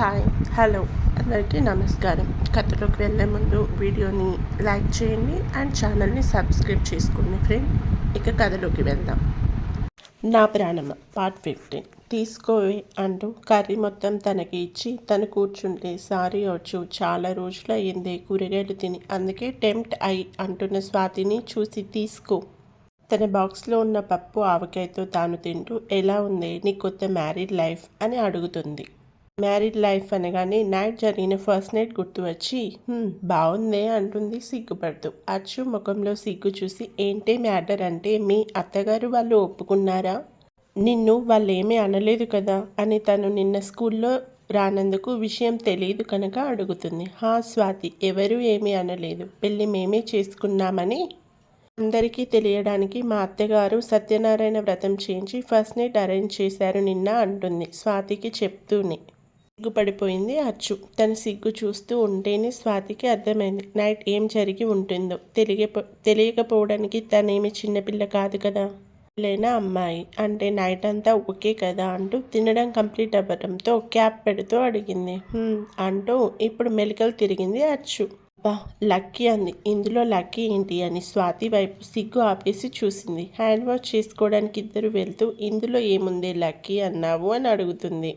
Hi hello. అందరికీ నమస్కారం. కథలోకి వెళ్ళే ముందు వీడియోని లైక్ చేయండి అండ్ ఛానల్ని సబ్స్క్రైబ్ చేసుకోండి ఫ్రెండ్. ఇక కథలోకి వెళ్దాం. నా ప్రాణమ పార్ట్ ఫిఫ్టీన్. తీసుకోవే అంటూ కర్రీ మొత్తం తనకి ఇచ్చి తను కూర్చుంటే సారీ వచ్చు చాలా రోజులు అయ్యింది కూరగాయలు తిని అందుకే టెంప్ట్ అయి అంటున్న స్వాతిని చూసి తీసుకో. తన బాక్స్లో ఉన్న పప్పు ఆవకాయతో తాను తింటూ ఎలా ఉంది నీ కొత్త మ్యారీడ్ లైఫ్? అని అడుగుతుంది. మ్యారీడ్ లైఫ్ అనగానే నైట్ జరిగిన ఫస్ట్ నైట్ గుర్తు వచ్చి బాగుందే అంటుంది సిగ్గుపడుతూ. అచ్చు ముఖంలో సిగ్గు చూసి ఏంటి మ్యాటర్ అంటే మీ అత్తగారు వాళ్ళు ఒప్పుకున్నారా? నిన్ను వాళ్ళు ఏమీ అనలేదు కదా? అని తను నిన్న స్కూల్లో రానందుకు విషయం తెలియదు కనుక అడుగుతుంది. హా స్వాతి ఎవరూ ఏమీ అనలేదు. పెళ్ళి మేమే చేసుకున్నామని? అందరికీ తెలియడానికి మా అత్తగారు సత్యనారాయణ వ్రతం చేయించి ఫస్ట్ నైట్ అరేంజ్ చేశారు నిన్న అంటుంది స్వాతికి చెప్తూనే. సిగ్గుపడిపోయింది అచ్చు. తన సిగ్గు చూస్తూ ఉంటేనే స్వాతికి అర్థమైంది నైట్ ఏం జరిగి ఉంటుందో. తెలియపో తెలియకపోవడానికి తనేమి చిన్నపిల్ల కాదు కదా? లేనా అమ్మాయి. అంటే నైట్ అంతా ఓకే కదా అంటూ తినడం కంప్లీట్ అవ్వడంతో క్యాప్ పెడుతూ అడిగింది. అంటూ ఇప్పుడు మెలికలు తిరిగింది అచ్చు. బా లక్కీ అంది. ఇందులో లక్కీ ఏంటి అని స్వాతి వైపు సిగ్గు ఆపేసి చూసింది. హ్యాండ్ వాష్ చేసుకోవడానికి ఇద్దరు వెళ్తూ ఇందులో ఏముంది లక్కీ అన్నావు అని అడుగుతుంది.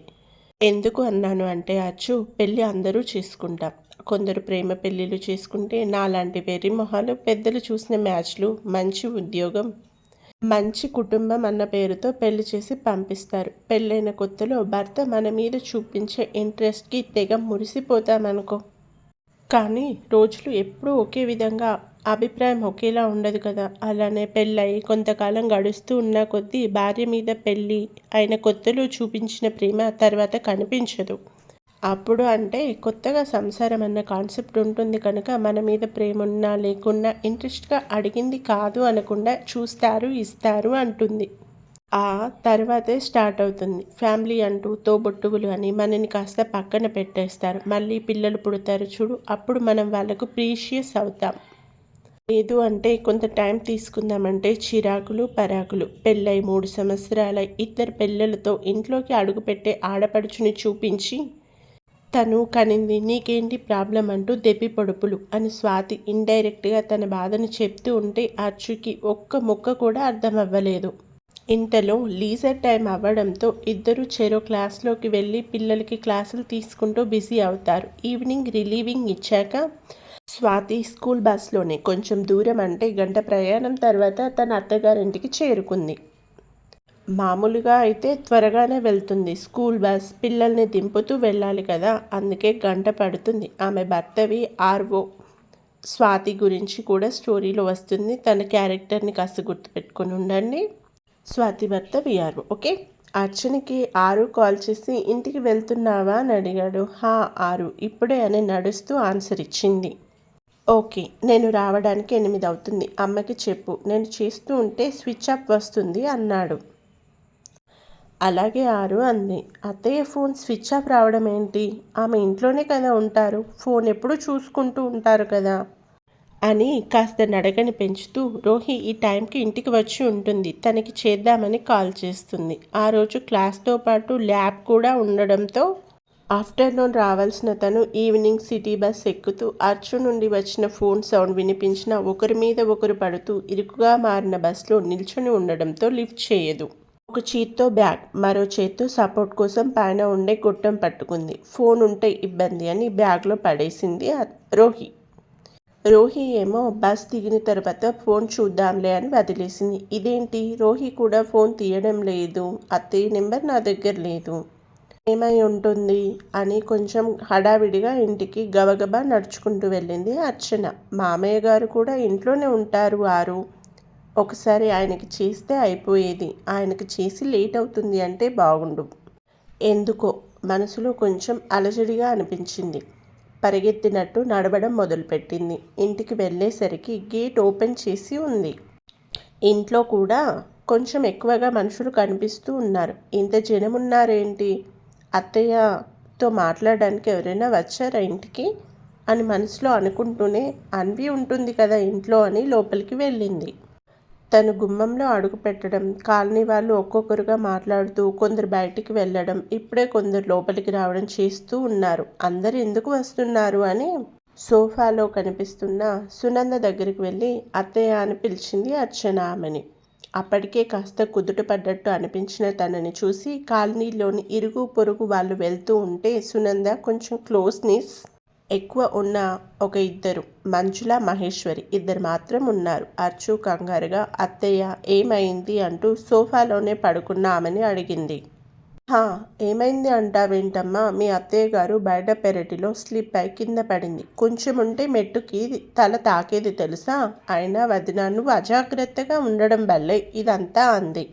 ఎందుకు అన్నాను అంటే అచ్చు పెళ్ళి అందరూ చేసుకుంటాం. కొందరు ప్రేమ పెళ్ళిళ్ళు చేసుకుంటే నాలాంటి వెర్రి మొహాలు పెద్దలు చూసిన మ్యాచ్లు మంచి ఉద్యోగం మంచి కుటుంబం అన్న పేరుతో పెళ్ళి చేసి పంపిస్తారు. పెళ్ళైన కొత్తలో భర్త మన మీద చూపించే ఇంట్రెస్ట్కి తెగ మురిసిపోతామనుకో. కానీ రోజులు ఎప్పుడూ ఒకే విధంగా అభిప్రాయం ఒకేలా ఉండదు కదా. అలానే పెళ్ళై కొంతకాలం గడుస్తూ ఉన్న కొద్దీ భార్య మీద పెళ్ళి అయిన కొత్తలో చూపించిన ప్రేమ తర్వాత కనిపించదు. అప్పుడు అంటే కొత్తగా సంసారం అన్న కాన్సెప్ట్ ఉంటుంది కనుక మన మీద ప్రేమ ఉన్నా లేకున్నా ఇంట్రెస్ట్గా అడిగింది కాదు అనకుండా చూస్తారు ఇస్తారు అంటుంది. ఆ తర్వాతే స్టార్ట్ అవుతుంది. ఫ్యామిలీ అంటూ తోబొట్టువులు అని మనని కాస్త పక్కన పెట్టేస్తారు. మళ్ళీ పిల్లలు పుడతారు చూడు అప్పుడు మనం వాళ్ళకు ప్రీషియస్ అవుతాం. లేదు అంటే కొంత టైం తీసుకుందామంటే చిరాకులు పరాకులు. పెళ్ళై మూడు సంవత్సరాల ఇద్దరు పిల్లలతో ఇంట్లోకి అడుగుపెట్టే ఆడపడుచుని చూపించి తను కనింది నీకేంటి ప్రాబ్లం అంటూ దెబ్బి పొడుపులు అని స్వాతి ఇండైరెక్ట్గా తన బాధను చెప్తూ ఉంటే అచ్చుకి ఒక్క ముక్క కూడా అర్థం అవ్వలేదు ఇంతలో లీజర్ టైం అవ్వడంతో ఇద్దరు చెరో క్లాస్లోకి వెళ్ళి పిల్లలకి క్లాసులు తీసుకుంటూ బిజీ అవుతారు. ఈవినింగ్ రిలీవింగ్ ఇచ్చాక స్వాతి స్కూల్ బస్లోనే కొంచెం దూరం అంటే గంట ప్రయాణం తర్వాత తన అత్తగారింటికి చేరుకుంది. మామూలుగా అయితే త్వరగానే వెళ్తుంది స్కూల్ బస్ పిల్లల్ని దింపుతూ వెళ్ళాలి కదా అందుకే గంట పడుతుంది. ఆమె భర్తవి ఆర్వో. స్వాతి గురించి కూడా స్టోరీలో వస్తుంది. తన క్యారెక్టర్ని కాస్త గుర్తుపెట్టుకొని ఉండండి. స్వాతి భర్త విఆర్ఓ ఓకే? అర్చనకి ఆరు కాల్ చేసి ఇంటికి వెళ్తున్నావా? అని అడిగాడు. హా ఆరు. ఇప్పుడే అని నడుస్తూ ఆన్సర్ ఇచ్చింది. ఓకే నేను రావడానికి ఎనిమిది అవుతుంది అమ్మకి చెప్పు. నేను చేస్తూ ఉంటే స్విచ్ ఆఫ్ వస్తుంది అన్నాడు. అలాగే ఆరు అంది. అత్తయ్య ఫోన్ స్విచ్ ఆఫ్ రావడం ఏంటి? ఆమె ఇంట్లోనే కదా ఉంటారు. ఫోన్ ఎప్పుడూ చూసుకుంటూ ఉంటారు కదా? అని కాస్త నడకని పెంచుతూ రోహి ఈ టైంకి ఇంటికి వచ్చి ఉంటుంది. తనకి చేద్దామని కాల్ చేస్తుంది. ఆ రోజు క్లాస్తో పాటు ల్యాబ్ కూడా ఉండడంతో ఆఫ్టర్నూన్ రావాల్సిన తను ఈవినింగ్ సిటీ బస్ ఎక్కుతూ అర్చు నుండి వచ్చిన ఫోన్ సౌండ్ వినిపించిన ఒకరి మీద ఒకరు పడుతూ ఇరుకుగా మారిన బస్లో నిల్చొని ఉండడంతో లిఫ్ట్ చేయదు. ఒక చేత్తో బ్యాగ్ మరో చేత్తో సపోర్ట్ కోసం పైన ఉండే గొట్టం పట్టుకుంది. ఫోన్ ఉంటే ఇబ్బంది అని బ్యాగ్లో పడేసింది రోహి. రోహి ఏమో బస్ దిగిన తర్వాత ఫోన్ చూద్దాంలే అని వదిలేసింది. ఇదేంటి? రోహి కూడా ఫోన్ తీయడం లేదు. అత్తయ్య నెంబర్ నా దగ్గర లేదు. ఏమై ఉంటుంది అని కొంచెం హడావిడిగా ఇంటికి గబగబా నడుచుకుంటూ వెళ్ళింది అర్చన. మామయ్య గారు కూడా ఇంట్లోనే ఉంటారు వారు ఒకసారి ఆయనకి చేస్తే అయిపోయేది. ఆయనకి చేసి లేట్ అవుతుంది అంటే బాగుండు. ఎందుకో మనసులో కొంచెం అలజడిగా అనిపించింది. పరిగెత్తినట్టు నడవడం మొదలుపెట్టింది. ఇంటికి వెళ్ళేసరికి గేట్ ఓపెన్ చేసి ఉంది. ఇంట్లో కూడా కొంచెం ఎక్కువగా మనుషులు కనిపిస్తూ ఉన్నారు. ఇంత జనం ఉన్నారేంటి అత్తయ్యతో మాట్లాడడానికి ఎవరైనా వచ్చారా ఇంటికి? అని మనసులో అనుకుంటూనే అన్వి ఉంటుంది కదా ఇంట్లో అని లోపలికి వెళ్ళింది. తను గుమ్మంలో అడుగు పెట్టడం కాలనీ వాళ్ళు ఒక్కొక్కరుగా మాట్లాడుతూ కొందరు బయటికి వెళ్ళడం ఇప్పుడే కొందరు లోపలికి రావడం చేస్తూ ఉన్నారు. అందరు ఎందుకు వస్తున్నారు అని సోఫాలో కనిపిస్తున్న సునంద దగ్గరికి వెళ్ళి అత్తయ్య అని పిలిచింది అర్చన ఆమెని. అప్పటికే కాస్త కుదుట పడ్డట్టు అనిపించిన తనని చూసి కాలనీలోని ఇరుగు పొరుగు వాళ్ళు వెళ్తూ ఉంటే సునంద కొంచెం క్లోజ్నెస్ ఎక్కువ ఉన్న ఒక ఇద్దరు మంజుల మహేశ్వరి ఇద్దరు మాత్రం ఉన్నారు. అర్చు కంగారుగా అత్తయ్య ఏమైంది? అంటూ సోఫాలోనే పడుకున్న ఆమెని అడిగింది. ఏమైంది అంటావేంటమ్మా? మీ అత్తయ్య గారు బయట పెరటిలో స్లిప్ అయి కింద పడింది. కొంచెం ఉంటే మెట్టుకి తల తాకేది తెలుసా? అయినా వదిన నువ్వు అజాగ్రత్తగా ఉండడం వల్లే ఇదంతా అంది.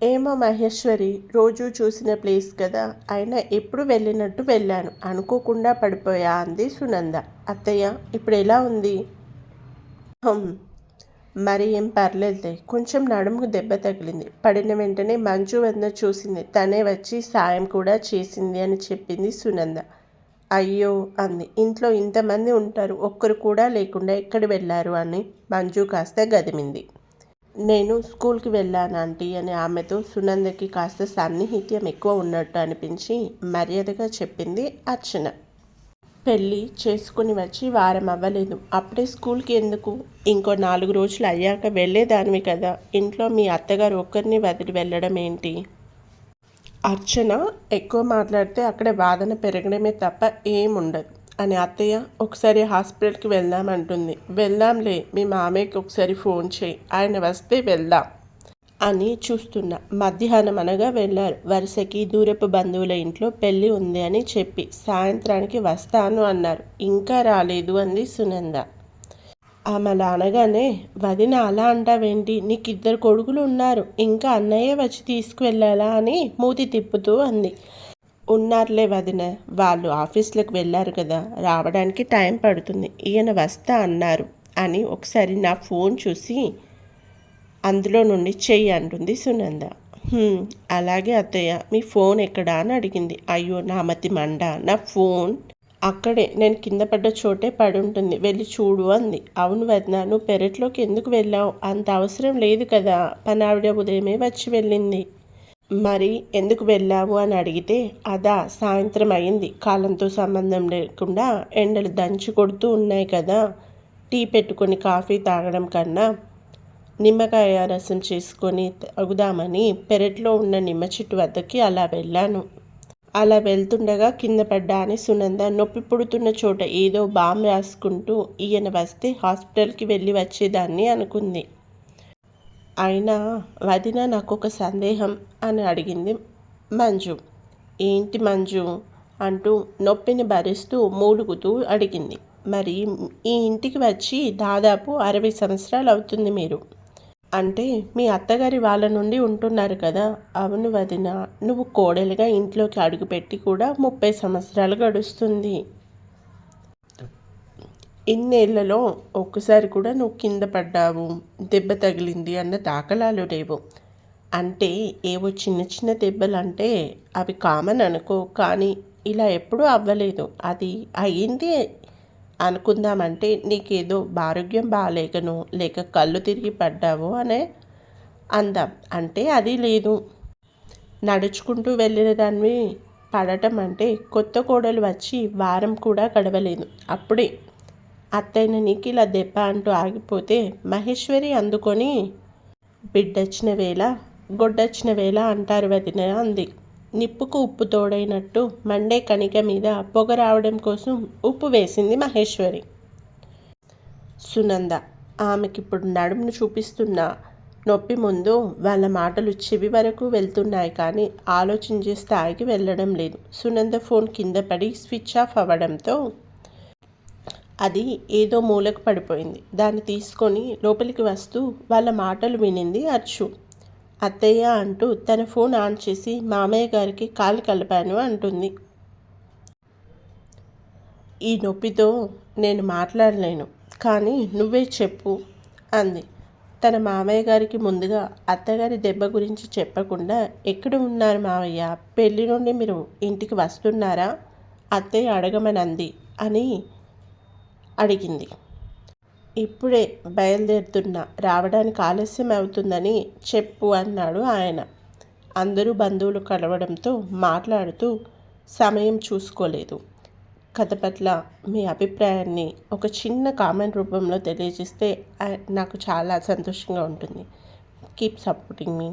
ఏమో మహేశ్వరి రోజు చూసిన ప్లేస్ కదా. అయినా ఎప్పుడు వెళ్ళినట్టు వెళ్ళాను. అనుకోకుండా పడిపోయా అంది సునంద. అత్తయ్య ఇప్పుడు ఎలా ఉంది? మరి ఏం పర్లేదులే. కొంచెం నడుముకు దెబ్బ తగిలింది. పడిన వెంటనే మంజు వద్ద చూసింది. తనే వచ్చి సాయం కూడా చేసింది అని చెప్పింది సునంద. అయ్యో అంది. ఇంట్లో ఇంతమంది ఉంటారు. ఒక్కరు కూడా లేకుండా ఎక్కడ వెళ్ళారు అని మంజు కాస్త గదిమింది. నేను స్కూల్కి వెళ్ళాను ఆంటీ అని ఆమెతో సునందకి కాస్త సన్నిహిత్యం ఎక్కువ ఉన్నట్టు అనిపించి మర్యాదగా చెప్పింది అర్చన. పెళ్ళి చేసుకుని వచ్చి వారం అవ్వలేదు. అప్పుడే స్కూల్కి ఎందుకు? ఇంకో నాలుగు రోజులు అయ్యాక వెళ్ళేదానివి కదా. ఇంట్లో మీ అత్తగారు ఒక్కరిని వదిలి వెళ్ళడం ఏంటి? అర్చన ఎక్కువ మాట్లాడితే అక్కడ వాదన పెరగడమే తప్ప ఏముండదు అని అత్తయ్య ఒకసారి హాస్పిటల్కి వెళ్దామంటుంది వెళ్దాంలే మీ మామయ్యకి ఒకసారి ఫోన్ చేయి. ఆయన వస్తే వెళ్దాం. అని చూస్తున్నా. మధ్యాహ్నం అనగా వెళ్ళారు. వరుసకి దూరపు బంధువుల ఇంట్లో పెళ్ళి ఉంది అని చెప్పి సాయంత్రానికి వస్తాను అన్నారు. ఇంకా రాలేదు అంది సునంద. ఆమె అలా అనగానే వదిన అలా అంటావేంటి? నీకు ఇద్దరు కొడుకులు ఉన్నారు. ఇంకా అన్నయ్య వచ్చి తీసుకువెళ్ళాలా అని మూతి తిప్పుతూ అంది. ఉన్నారులే వదిన. వాళ్ళు ఆఫీస్లోకి వెళ్ళారు కదా. రావడానికి టైం పడుతుంది. ఈయన వస్తా అన్నారు అని ఒకసారి నా ఫోన్ చూసి అందులో నుండి చెయ్యి అంటుంది సునంద. అలాగే అత్తయ్య మీ ఫోన్ ఎక్కడా? అని అడిగింది. అయ్యో నా మతి మండ నా ఫోన్ అక్కడే. నేను కింద పడ్డ చోటే పడి ఉంటుంది. వెళ్ళి చూడు అంది. అవును వదిన నువ్వు పెరట్లోకి ఎందుకు వెళ్ళావు? అంత అవసరం లేదు కదా. పని ఆవిడ ఉదయమే వచ్చి వెళ్ళింది. మరి ఎందుకు వెళ్ళావు? అని అడిగితే అదా సాయంత్రం అయింది. కాలంతో సంబంధం లేకుండా ఎండలు దంచి కొడుతూ ఉన్నాయి కదా. టీ పెట్టుకొని కాఫీ తాగడం కన్నా నిమ్మకాయ రసం చేసుకొని తాగుదామని పెరట్లో ఉన్న నిమ్మ చెట్టు వద్దకి అలా వెళ్ళాను. అలా వెళ్తుండగా కింద పడ్డా అని సునంద నొప్పి పుడుతున్న చోట ఏదో బామ్ రాసుకుంటూ ఈయన వస్తే హాస్పిటల్కి వెళ్ళి వచ్చేదాన్ని అనుకుంది. అయినా వదిన నాకు ఒక సందేహం అని అడిగింది మంజు. ఏంటి మంజు? అంటూ నొప్పిని భరిస్తూ మూలుగుతూ అడిగింది. మరి ఈ ఇంటికి వచ్చి దాదాపు అరవై సంవత్సరాలు అవుతుంది మీరు. అంటే మీ అత్తగారి వాళ్ళ నుండి ఉంటున్నారు కదా అవును వదిన. నువ్వు కోడలుగా ఇంట్లోకి అడుగుపెట్టి కూడా ముప్పై సంవత్సరాలు గడుస్తుంది. ఇన్నేళ్ళలో ఒక్కసారి కూడా నువ్వు కింద పడ్డావు. దెబ్బ తగిలింది అన్న దాఖలాలు లేవు. అంటే ఏవో చిన్న చిన్న దెబ్బలు అంటే అవి కామన్ అనుకో కానీ ఇలా ఎప్పుడూ అవ్వలేదు. అది అయ్యింది అనుకుందామంటే నీకేదో ఆరోగ్యం బాగాలేకను లేక కళ్ళు తిరిగి పడ్డావు అనే అందాం. అంటే అది లేదు. నడుచుకుంటూ వెళ్ళిన దాన్ని పడటం అంటే కొత్త కోడలు వచ్చి వారం కూడా గడవలేదు. అప్పుడే అత్తైన నీకు ఇలా దెబ్బ అంటూ ఆగిపోతే మహేశ్వరి అందుకొని బిడ్డొచ్చిన వేళ గొడ్డొచ్చిన వేళ అంటారు వదిన అంది. నిప్పుకు ఉప్పు తోడైనట్టు మండే కణిక మీద పొగ రావడం కోసం ఉప్పు వేసింది మహేశ్వరి. సునంద ఆమెకిప్పుడు నడుమును చూపిస్తున్న. నొప్పి ముందు వాళ్ళ మాటలు చెవి వరకు వెళ్తున్నాయి కానీ ఆలోచించే స్థాయికి వెళ్ళడం లేదు. సునంద ఫోన్ కింద పడి స్విచ్ ఆఫ్ అవ్వడంతో అది ఏదో మూలకు పడిపోయింది. దాన్ని తీసుకొని లోపలికి వస్తూ వాళ్ళ మాటలు వినింది అర్చు అత్తయ్య అంటూ తన ఫోన్ ఆన్ చేసి మామయ్య గారికి కాలు కలిపాను అంటుంది. ఈ నొప్పితో నేను మాట్లాడలేను కానీ నువ్వే చెప్పు అంది. తన మామయ్య గారికి ముందుగా అత్తగారి దెబ్బ గురించి చెప్పకుండా ఎక్కడ ఉన్నారు మావయ్య పెళ్ళి నుండి మీరు ఇంటికి వస్తున్నారా? అత్తయ్య అడగమని అంది అని అడిగింది. ఇప్పుడే బయలుదేరుతున్నా రావడానికి ఆలస్యం అవుతుందని చెప్పు అన్నాడు ఆయన. అందరూ బంధువులు కలవడంతో మాట్లాడుతూ సమయం చూసుకోలేదు. కథ పట్ల మీ అభిప్రాయాన్ని ఒక చిన్న కామెంట్ రూపంలో తెలియజేస్తే నాకు చాలా సంతోషంగా ఉంటుంది. కీప్ సపోర్టింగ్ మీ